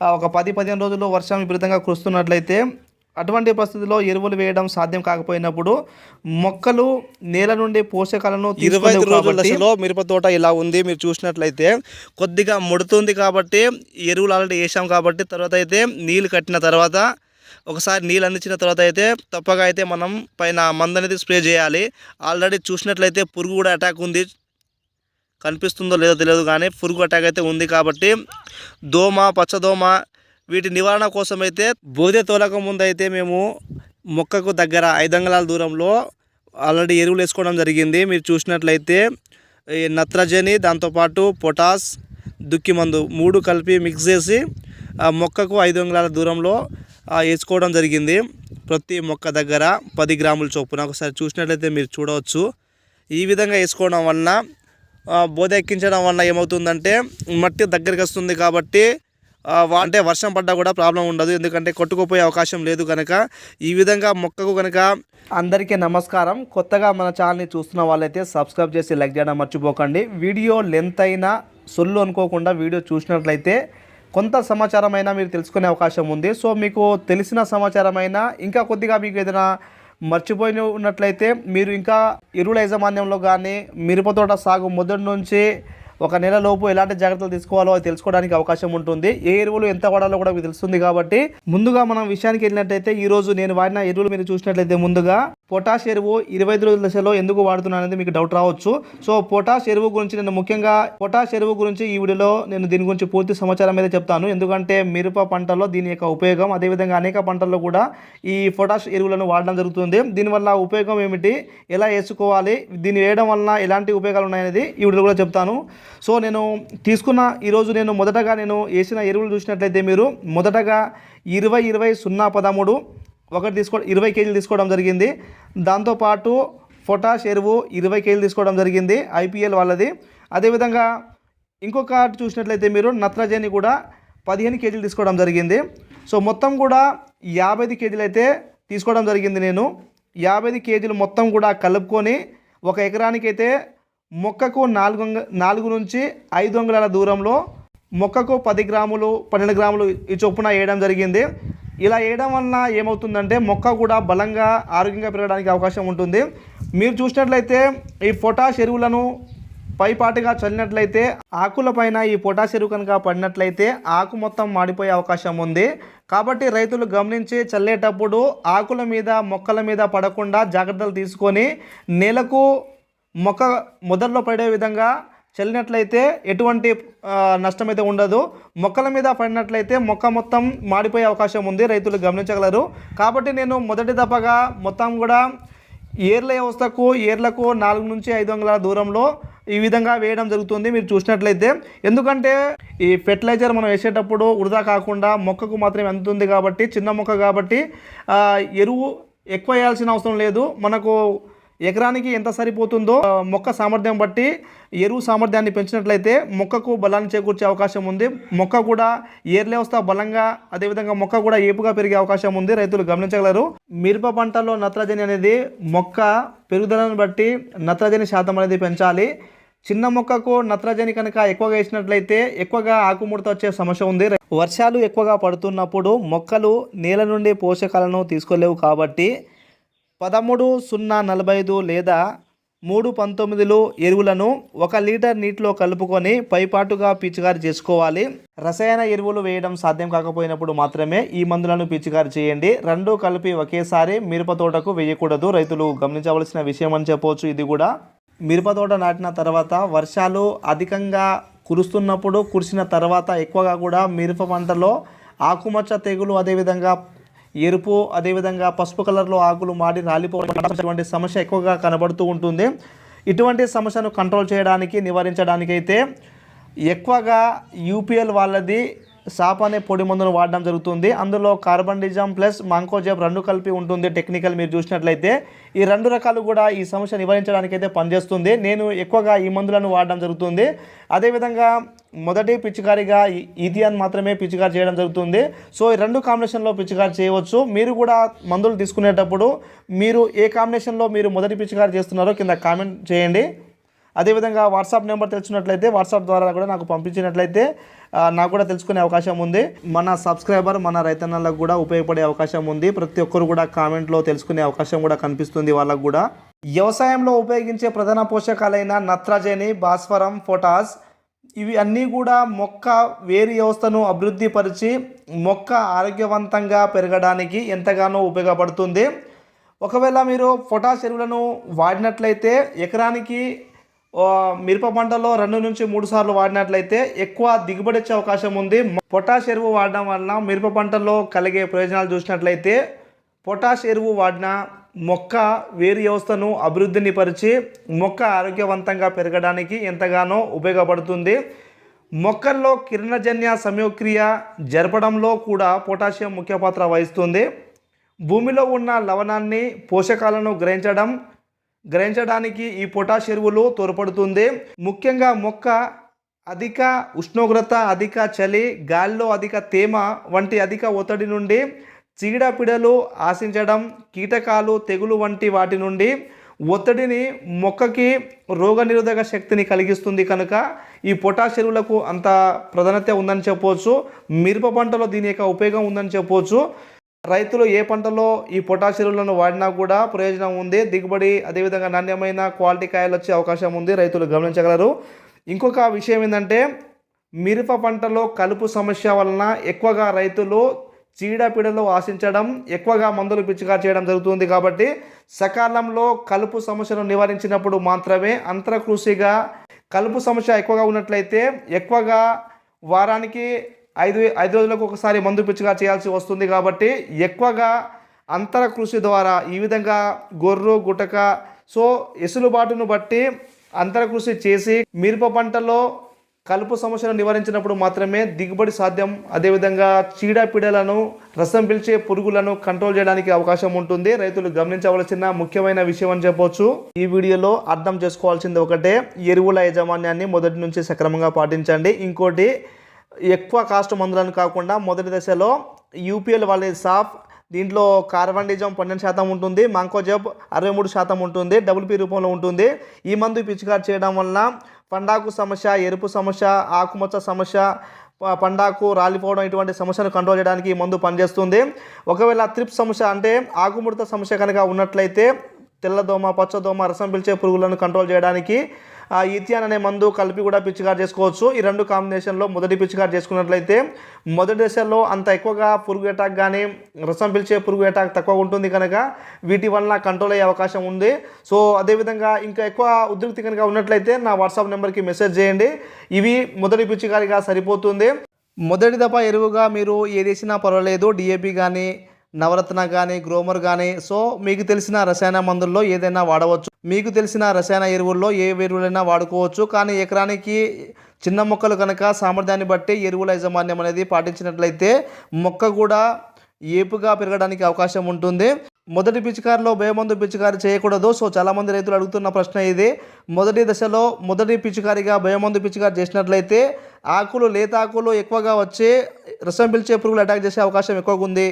ఒక పది పదిహేను రోజుల్లో వర్షం విపరీతంగా కురుస్తున్నట్లయితే అటువంటి పరిస్థితుల్లో ఎరువులు వేయడం సాధ్యం కాకపోయినప్పుడు మొక్కలు నేల నుండి పోషకాలను ఇరవై రోజుల దశలో మిరప తోట ఇలా ఉంది. మీరు చూసినట్లయితే కొద్దిగా ముడుతుంది కాబట్టి ఎరువులు ఆల్రెడీ వేసాం కాబట్టి తర్వాత అయితే నీళ్ళు కట్టిన తర్వాత ఒకసారి నీళ్ళు అందించిన తర్వాత అయితే తప్పగా అయితే మనం పైన మందు అనేది స్ప్రే చేయాలి. ఆల్రెడీ చూసినట్లయితే పురుగు కూడా అటాక్ ఉంది. కనిపిస్తుందో లేదో తెలియదు కానీ పురుగు అటాక్ అయితే ఉంది కాబట్టి దోమ పచ్చదోమ వీటి నివారణ కోసం అయితే బోధే తోలక ముందు అయితే మేము మొక్కకు దగ్గర ఐదు అంగళాల దూరంలో ఆల్రెడీ ఎరువులు వేసుకోవడం జరిగింది. మీరు చూసినట్లయితే ఈ నత్రజని దాంతోపాటు పొటాస్ దుక్కి మందు మూడు కలిపి మిక్స్ చేసి ఆ మొక్కకు ఐదు అంగుళాల దూరంలో వేసుకోవడం జరిగింది. ప్రతి మొక్క దగ్గర పది గ్రాముల చొప్పున. ఒకసారి చూసినట్లయితే మీరు చూడవచ్చు. ఈ విధంగా వేసుకోవడం వలన బోధ ఎక్కించడం ఏమవుతుందంటే మట్టి దగ్గరికి వస్తుంది కాబట్టి అంటే వర్షం పడ్డా కూడా ప్రాబ్లం ఉండదు. ఎందుకంటే కొట్టుకుపోయే అవకాశం లేదు కనుక ఈ విధంగా మొక్కకు కనుక అందరికీ నమస్కారం. కొత్తగా మన ఛానల్ని చూస్తున్న వాళ్ళైతే సబ్స్క్రైబ్ చేసి లైక్ చేయడం మర్చిపోకండి. వీడియో లెంత్ అయినా సొల్లు అనుకోకుండా వీడియో చూసినట్లయితే కొంత సమాచారమైనా మీరు తెలుసుకునే అవకాశం ఉంది. సో మీకు తెలిసిన సమాచారమైనా ఇంకా కొద్దిగా మీకు ఏదైనా మర్చిపోయి ఉన్నట్లయితే మీరు ఇంకా ఎరువుల యాజమాన్యంలో కానీ మిరప తోట సాగు మొదటి నుంచి ఒక నెల లోపు ఎలాంటి జాగ్రత్తలు తీసుకోవాలో అది తెలుసుకోవడానికి అవకాశం ఉంటుంది. ఏ ఎరువులు ఎంత వాడాలో కూడా మీకు తెలుస్తుంది కాబట్టి ముందుగా మనం విషయానికి వెళ్ళినట్టయితే ఈ రోజు నేను వాడిన ఎరువులు మీరు చూసినట్లయితే ముందుగా పొటాష్ ఎరువు ఇరవై ఐదు రోజుల దశలో ఎందుకు వాడుతున్నాను అనేది మీకు డౌట్ రావచ్చు. సో పొటాష్ ఎరువు గురించి నేను ముఖ్యంగా పొటాష్ ఎరువు గురించి ఈ వీడియోలో నేను దీని గురించి పూర్తి సమాచారం అయితే చెప్తాను. ఎందుకంటే మిరప పంటలో దీని యొక్క ఉపయోగం అదేవిధంగా అనేక పంటల్లో కూడా ఈ పొటాష్ ఎరువులను వాడడం జరుగుతుంది. దీనివల్ల ఉపయోగం ఏమిటి? ఎలా వేసుకోవాలి? దీన్ని వేయడం వలన ఎలాంటి ఉపయోగాలు ఉన్నాయనేది ఈ వీడియోలో కూడా చెప్తాను. సో నేను తీసుకున్న ఈరోజు నేను మొదటగా నేను వేసిన ఎరువులు చూసినట్లయితే మీరు మొదటగా ఇరవై ఇరవై సున్నా పదమూడు ఒకటి తీసుకో ఇరవై కేజీలు తీసుకోవడం జరిగింది. దాంతోపాటు పొటాష్ ఎరువు ఇరవై కేజీలు తీసుకోవడం జరిగింది. ఐపీఎల్ వాళ్ళది. అదేవిధంగా ఇంకొక చూసినట్లయితే మీరు నత్రజని కూడా పదిహేను కేజీలు తీసుకోవడం జరిగింది. సో మొత్తం కూడా యాభై కేజీలు అయితే తీసుకోవడం జరిగింది నేను. యాభై కేజీలు మొత్తం కూడా కలుపుకొని ఒక ఎకరానికైతే మొక్కకు నాలుగు నాలుగు నుంచి ఐదు అంగుళాల దూరంలో మొక్కకు పది గ్రాములు పన్నెండు గ్రాములు ఈ చొప్పున వేయడం జరిగింది. ఇలా వేయడం వలన ఏమవుతుందంటే మొక్క కూడా బలంగా ఆరోగ్యంగా పెరగడానికి అవకాశం ఉంటుంది. మీరు చూసినట్లయితే ఈ పొటాష్ ఎరువులను పైపాటిగా చల్లినట్లయితే ఆకుల పైన ఈ పొటాష్ ఎరువు కనుక పడినట్లయితే ఆకు మొత్తం మాడిపోయే అవకాశం ఉంది. కాబట్టి రైతులు గమనించి చల్లేటప్పుడు ఆకుల మీద మొక్కల మీద పడకుండా జాగ్రత్తలు తీసుకొని నేలకు మొక్క మొదల్లో పడే విధంగా చల్లినట్లయితే ఎటువంటి నష్టం అయితే ఉండదు. మొక్కల మీద పడినట్లయితే మొక్క మొత్తం మాడిపోయే అవకాశం ఉంది రైతులు గమనించగలరు. కాబట్టి నేను మొదటి దఫగా మొత్తం కూడా ఏర్ల వ్యవస్థకు ఏర్లకు నాలుగు నుంచి ఐదు వందల దూరంలో ఈ విధంగా వేయడం జరుగుతుంది మీరు చూసినట్లయితే. ఎందుకంటే ఈ ఫెర్టిలైజర్ మనం వేసేటప్పుడు వృధా కాకుండా మొక్కకు మాత్రం అందుతుంది కాబట్టి చిన్న మొక్క కాబట్టి ఎరువు ఎక్కువ వేయాల్సిన అవసరం లేదు. మనకు ఎకరానికి ఎంత సరిపోతుందో మొక్క సామర్థ్యం బట్టి ఎరువు సామర్థ్యాన్ని పెంచినట్లయితే మొక్కకు బలాన్ని చేకూర్చే అవకాశం ఉంది. మొక్క కూడా ఏర్లే వస్తా బలంగా అదేవిధంగా మొక్క కూడా ఏపుగా పెరిగే అవకాశం ఉంది. రైతులు గమనించగలరు. మిరప పంటలో నత్రజని అనేది మొక్క పెరుగుదలను బట్టి నత్రజని శాతం అనేది పెంచాలి. చిన్న మొక్కకు నత్రజని కనుక ఎక్కువగా వేసినట్లయితే ఎక్కువగా ఆకుముడత వచ్చే సమస్య ఉంది. వర్షాలు ఎక్కువగా పడుతున్నప్పుడు మొక్కలు నేల నుండి పోషకాలను తీసుకోలేవు కాబట్టి పదమూడు సున్నా నలభై ఐదు లేదా మూడు పంతొమ్మిదిలో ఎరువులను ఒక లీటర్ నీటిలో కలుపుకొని పైపాటుగా పిచికారి చేసుకోవాలి. రసాయన ఎరువులు వేయడం సాధ్యం కాకపోయినప్పుడు మాత్రమే ఈ మందులను పిచికారి చేయండి. రెండు కలిపి ఒకేసారి మిరప తోటకు వేయకూడదు. రైతులు గమనించవలసిన విషయం అని చెప్పవచ్చు ఇది కూడా మిరప తోట నాటిన తర్వాత వర్షాలు అధికంగా కురుస్తున్నప్పుడు కురిసిన తర్వాత ఎక్కువగా కూడా మిరప పంటలో ఆకుమచ్చ తెగులు అదేవిధంగా ఎరుపు అదేవిధంగా పసుపు కలర్లో ఆకులు మాడి రాలిపోవడం సమస్య ఎక్కువగా కనబడుతూ ఉంటుంది. ఇటువంటి సమస్యను కంట్రోల్ చేయడానికి నివారించడానికి అయితే ఎక్కువగా యూపీఎల్ వాళ్ళది సాప్ అనే పొడి మందును వాడడం జరుగుతుంది. అందులో కార్బన్ డిజమ్ ప్లస్ మాంకోజెబ్ రెండు కలిపి ఉంటుంది టెక్నికల్ మీరు చూసినట్లయితే. ఈ రెండు రకాలు కూడా ఈ సమస్య నివారించడానికి అయితే పనిచేస్తుంది. నేను ఎక్కువగా ఈ మందులను వాడడం జరుగుతుంది. అదేవిధంగా మొదటి పిచికారిగా ఈథియాన్ మాత్రమే పిచికారి చేయడం జరుగుతుంది. సో ఈ రెండు కాంబినేషన్లో పిచికారి చేయవచ్చు. మీరు కూడా మందులు తీసుకునేటప్పుడు మీరు ఏ కాంబినేషన్లో మీరు మొదటి పిచికారి చేస్తున్నారో కింద కామెంట్ చేయండి. అదేవిధంగా వాట్సాప్ నెంబర్ తెలిసినట్లయితే వాట్సాప్ ద్వారా కూడా నాకు పంపించినట్లయితే నాకు కూడా తెలుసుకునే అవకాశం ఉంది. మన సబ్స్క్రైబర్ మన రైతన్నలకు కూడా ఉపయోగపడే అవకాశం ఉంది. ప్రతి ఒక్కరు కూడా కామెంట్లో తెలుసుకునే అవకాశం కూడా కనిపిస్తుంది వాళ్ళకు కూడా. వ్యవసాయంలో ఉపయోగించే ప్రధాన పోషకాలైన నత్రజని భాస్వరం పొటాస్ ఇవి అన్నీ కూడా మొక్క వేరు వ్యవస్థను అభివృద్ధి పరిచి మొక్క ఆరోగ్యవంతంగా పెరగడానికి ఎంతగానో ఉపయోగపడుతుంది. ఒకవేళ మీరు పొటాష్ ఎరువులను వాడినట్లయితే ఎకరానికి మిరప పంటలో రెండు నుంచి మూడు సార్లు వాడినట్లయితే ఎక్కువ దిగుబడి వచ్చే అవకాశం ఉంది. పొటాష్ ఎరువు వాడడం వలన మిరప పంటలో కలిగే ప్రయోజనాలు చూసినట్లయితే పొటాష్ ఎరువు వాడిన మొక్క వేరు వ్యవస్థను అభివృద్ధిని పరిచి మొక్క ఆరోగ్యవంతంగా పెరగడానికి ఎంతగానో ఉపయోగపడుతుంది. మొక్కల్లో కిరణజన్య సంయోక్రియ జరపడంలో కూడా పొటాషియం ముఖ్య పాత్ర వహిస్తుంది. భూమిలో ఉన్న లవణాన్ని పోషకాలను గ్రహించడం గ్రహించడానికి ఈ పొటాష్ ఎరువులు తోడ్పడుతుంది. ముఖ్యంగా మొక్క అధిక ఉష్ణోగ్రత అధిక చలి గాలిలో అధిక తేమ వంటి అధిక ఒత్తిడి నుండి చీడపిడలు ఆశించడం కీటకాలు తెగులు వంటి వాటి నుండి ఒత్తిడిని మొక్కకి రోగనిరోధక శక్తిని కలిగిస్తుంది కనుక ఈ పొటాష్ ఎరువులకు అంత ప్రాధాన్యత ఉందని చెప్పవచ్చు మిరప పంటలో దీని యొక్క ఉపయోగం ఉందని చెప్పవచ్చు రైతులు ఏ పంటలో ఈ పొటాష్ ఎరువులను వాడినా కూడా ప్రయోజనం ఉంది. దిగుబడి అదేవిధంగా నాణ్యమైన క్వాలిటీ కాయలు వచ్చే అవకాశం ఉంది. రైతులు గమనించగలరు. ఇంకొక విషయం ఏంటంటే మిరప పంటలో కలుపు సమస్య వలన ఎక్కువగా రైతులు చీడపీడలు ఆశించడం ఎక్కువగా మందులు పిచ్చిగా చేయడం జరుగుతుంది కాబట్టి సకాలంలో కలుపు సమస్యను నివారించినప్పుడు మాత్రమే అంతరకృషిగా కలుపు సమస్య ఎక్కువగా ఉన్నట్లయితే ఎక్కువగా వారానికి ఐదు ఐదు రోజులకు ఒకసారి మందు పిచ్చిగా చేయాల్సి వస్తుంది కాబట్టి ఎక్కువగా అంతర కృషి ద్వారా ఈ విధంగా గొర్రు గుటక సో ఎసులుబాటును బట్టి అంతర కృషి చేసి మిరప పంటలో కలుపు సమస్యను నివారించినప్పుడు మాత్రమే దిగుబడి సాధ్యం. అదేవిధంగా చీడపీడలను రసం పిలిచే పురుగులను కంట్రోల్ చేయడానికి అవకాశం ఉంటుంది. రైతులు గమనించవలసిన ముఖ్యమైన విషయం అని చెప్పొచ్చు. ఈ వీడియోలో అర్థం చేసుకోవాల్సింది ఒకటే ఎరువుల యాజమాన్యాన్ని మొదటి నుంచి సక్రమంగా పాటించండి. ఇంకోటి ఎక్కువ కాస్ట్ మందులను కాకుండా మొదటి దశలో యూపీఎల్ వాళ్ళ సాఫ్. దీంట్లో కార్బన్డిజం పన్నెండు శాతం ఉంటుంది మాంకోజబ్ అరవై మూడు శాతం ఉంటుంది డబుల్ పీ రూపంలో ఉంటుంది. ఈ మందు పిచికారి చేయడం వలన పండాకు సమస్య ఎరుపు సమస్య ఆకుమచ్చ సమస్య పండాకు రాలిపోవడం ఇటువంటి సమస్యను కంట్రోల్ చేయడానికి మందు పనిచేస్తుంది. ఒకవేళ త్రిప్ సమస్య అంటే ఆకుముడత సమస్య కనుక ఉన్నట్లయితే తెల్లదోమ పచ్చదోమ రసం పిలిచే పురుగులను కంట్రోల్ చేయడానికి ఈథియాన్ అనే మందు కలిపి కూడా పిచ్చికారు చేసుకోవచ్చు. ఈ రెండు కాంబినేషన్లో మొదటి పిచ్చికారు చేసుకున్నట్లయితే మొదటి దశలో అంత ఎక్కువగా పురుగు అటాక్ కానీ రసం పిలిచే పురుగు ఎటాక్ తక్కువ ఉంటుంది కనుక వీటి వలన కంట్రోల్ అయ్యే అవకాశం ఉంది. సో అదేవిధంగా ఇంకా ఎక్కువ ఉద్రిక్తి కనుక ఉన్నట్లయితే నా వాట్సాప్ నెంబర్కి మెసేజ్ చేయండి. ఇవి మొదటి పిచ్చికారిగా సరిపోతుంది. మొదటి దఫా ఎరువుగా మీరు ఏది వేసినా పర్వాలేదు. డిఏపి కానీ నవరత్న కానీ గ్రోమర్ కానీ సో మీకు తెలిసిన రసాయన మందుల్లో ఏదైనా వాడవచ్చు. మీకు తెలిసిన రసాయన ఎరువుల్లో ఏ ఎరువులైనా వాడుకోవచ్చు. కానీ ఎకరానికి చిన్న మొక్కలు కనుక సామర్థ్యాన్ని బట్టి ఎరువుల యాజమాన్యం అనేది పాటించినట్లయితే మొక్క కూడా ఏపుగా పెరగడానికి అవకాశం ఉంటుంది. మొదటి పిచికారిలో భయమందు పిచికారి చేయకూడదు. సో చాలామంది రైతులు అడుగుతున్న ప్రశ్న ఇది. మొదటి దశలో మొదటి పిచికారిగా భయమందు పిచికారి చేసినట్లయితే ఆకులు లేత ఆకులు ఎక్కువగా వచ్చి రసం పిలిచే పురుగులు అటాక్ చేసే అవకాశం ఎక్కువగా ఉంది.